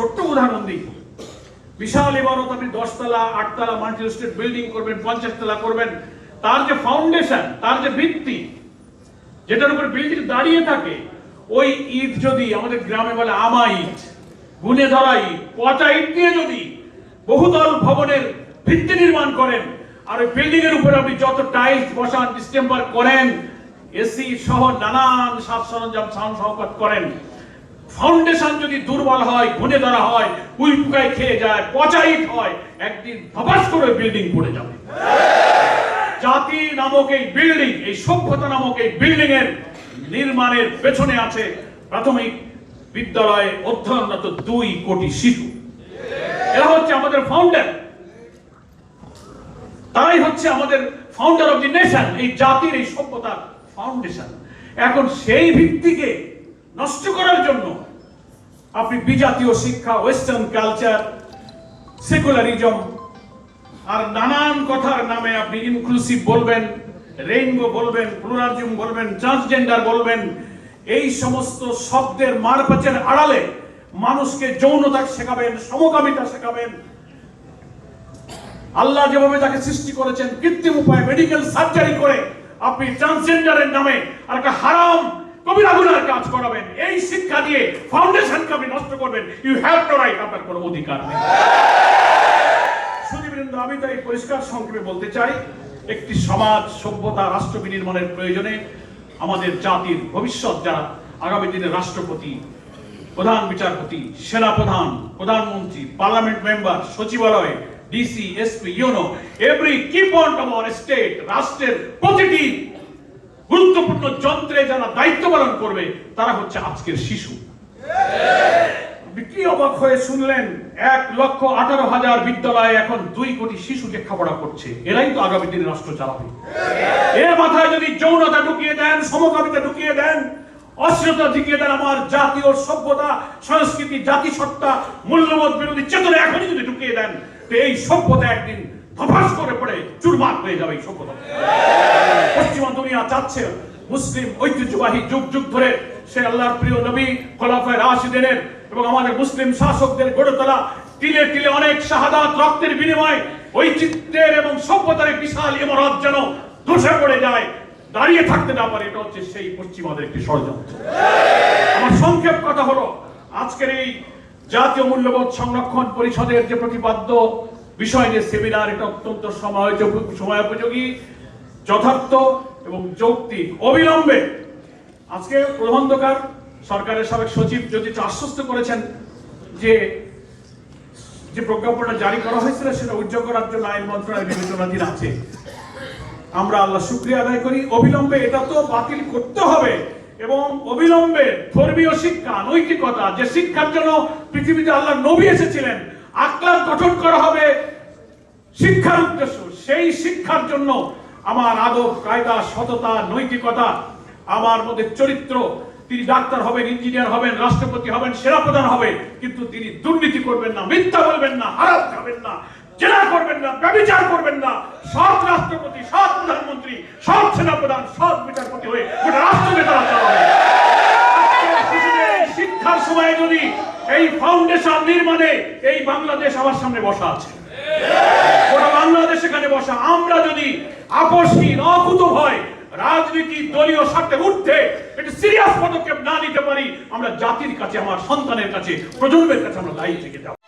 ছোট্ট উদাহরণ দিই। বিশাল ইমারত আপনি দশতলা, আটতলা মাল্টি স্টেট বিল্ডিং করবেন পঞ্চাশ তলা করবেন। তার যে ফাউন্ডেশন তার যে ভিত্তি, যেটার উপর বিল্ডিং দাঁড়িয়ে থাকে, ওই ইট যদি আমাদের গ্রামে বলে আমা ইট, গুনে ধরা ইট, পচা ইট দিয়ে যদি বহুতল ভবনের ভিত্তি নির্মাণ করেন, আর ওই বিল্ডিং এর উপর আপনি যত টাইলস বসান ডিস্টেম্বার করেন এসি সহ নানান সাজ সরঞ্জাম সাউন্ড সংকট করেন ফাউন্ডেশন যদি দুর্বল হয়, গুনে ধরা হয়, উই পোকায় খেয়ে যায় পচা ইট হয়, একদিন ধপাস করে বিল্ডিং পড়ে যাবে। জাতি নামক এই বিল্ডিং এই সভ্যতা নামক এই বিল্ডিং এর নির্মাণের পেছনে আছে প্রাথমিক বিদ্যালয়ে অধ্যয়নরত দুই কোটি শিশু। এরা হচ্ছে আমাদের ফাউন্ডার তারাই হচ্ছে আমাদের ফাউন্ডার অফ দি নেশন এই জাতির এই সভ্যতার ফাউন্ডেশন এখন সেই ভিত্তিকে নষ্ট করার জন্য আপনি বিজাতীয় শিক্ষা ওয়েস্টার্ন কালচার সেকুলারিজম আর নানান কথার নামে আপনি ইনক্লুসিভ বলবেন রেইনবো বলবেন প্লুরালিজম বলবেন ট্রান্সজেন্ডার বলবেন, এই সমস্ত শব্দের মারপাচের আড়ালে মানুষকে যৌনতা শেখাবেন, সমকামিতা শেখাবেন। আল্লাহ যেভাবে তাকে সৃষ্টি করেছেন, কৃত্রিম উপায়ে মেডিকেল সার্জারি করে আপনি ট্রান্সজেন্ডারের নামে আর একটা হারাম করাবেন। এই শিক্ষা দিয়ে ফাউন্ডেশনকে আপনি নষ্ট করবেন। ইউ হ্যাভ নো রাইট আপনার কোনো অধিকার নেই। সুদীবৃন্দ আমি তাই পরিষ্কার সংক্ষেপে বলতে চাই, একটি সমাজ, সভ্যতা, রাষ্ট্র বিনির্মাণের প্রয়োজনে আমাদের জাতির ভবিষ্যৎ যারা আগামী দিনে রাষ্ট্রপতি, প্রধান বিচারপতি সেনা প্রধান প্রধানমন্ত্রী, পার্লামেন্ট মেম্বার, সচিবালয়, DC, SP, UNO, every key point of state রাষ্ট্রের প্রতিটি গুরুত্বপূর্ণ যন্ত্রে যারা দায়িত্ব পালন করবে, তারা হচ্ছে আজকের শিশু। কি অবাক হয়ে শুনলেন? এক লক্ষ আঠারো হাজার বিদ্যালয়ে এখন দুই কোটি শিশু লেখাপড়া করছে। এরাই তো আগামী দিনে রাষ্ট্র চালাবে। এর মাথায় যদি যৌনতা ঢুকিয়ে দেন, সমকামিতা ঢুকিয়ে দেন অশ্লীলতা ঢুকিয়ে দেন আমার জাতীয় সভ্যতা, সংস্কৃতি, জাতিসত্তা, মূল্যবোধ বিরোধী চেতনা এখনই যদি ঢুকিয়ে দেন, তো এই সভ্যতা একদিন ধপাস করে পড়ে, চুরমার হয়ে যাবে এই সভ্যতা। পশ্চিমা দুনিয়া চাচ্ছে মুসলিম ঐতিহ্যবাহী যুগ যুগ ধরে সে আল্লাহর প্রিয় নবী খোলাফায় এবং আমাদের মুসলিম শাসকদের গড়ে তোলা অনেক শাহাদাত রক্তের এবং সভ্যতার বিশাল যেন ধসে পড়ে যায়, দাঁড়িয়ে থাকতে না পারে, এটা হচ্ছে সেই পশ্চিমাদের একটি ষড়যন্ত্র। আমার সংক্ষেপ কথা হলো, আজকের এই জাতীয় মূল্যবোধ সংরক্ষণ পরিষদের যে প্রতিপাদ্য বিষয় নিয়ে সেমিনার, এটা অত্যন্ত সময় সময় উপযোগী যথার্থ এবং যৌক্তিক অবিলম্বে। আজকে প্রবন্ধকার সরকারের সাবেক সচিব যদি আশ্বস্ত করেছেন যে যে প্রজ্ঞাপনটা জারি করা হয়েছিল সেটা উজ্জ্বল করার জন্য আইন মন্ত্রণালয় বিবেচনাধীন আছে। আমরা আল্লাহ শুক্রিয়া আদায় করি। অবিলম্বে এটা তো বাতিল করতে হবে এবং অবিলম্বে ধর্মীয় শিক্ষা, নৈতিকতা, যে শিক্ষার জন্য পৃথিবীতে আল্লাহ নবী এসেছিলেন আকলাম গঠন করা হবে শিক্ষার উদ্দেশ্য। সেই শিক্ষার জন্য আমার আদব, কায়দা, সততা, নৈতিকতা, আমার মধ্যে চরিত্র, তিনি ডাক্তার হবেন, ইঞ্জিনিয়ার হবেন, রাষ্ট্রপতি হবেন, সেনাপ্রধান হবেন, কিন্তু তিনি দুর্নীতি করবেন না, মিথ্যা বলবেন না, হারাপ খাবেন না, জেনা করবেন না, ব্যবচার করবেন না, সৎ রাষ্ট্রপতি, সৎ প্রধানমন্ত্রী, সৎ সেনাপ্রধান, সৎ বিচারপতি হয়ে গোটা রাষ্ট্রকে তারা চালাবে শিক্ষার সময় যদি এই ফাউন্ডেশন নির্মাণে এই বাংলাদেশ আমার সামনে বসা আছে। বাংলাদেশ এখানে বসা, আমরা যদি আপসহীন অকুত হয় রাজনীতি, দলীয় স্বার্থে উঠতে একটি সিরিয়াস পদক্ষেপ না নিতে পারি, আমরা জাতির কাছে, আমার সন্তানের কাছে, প্রজন্মের কাছে আমরা দায়ী থেকে যাব।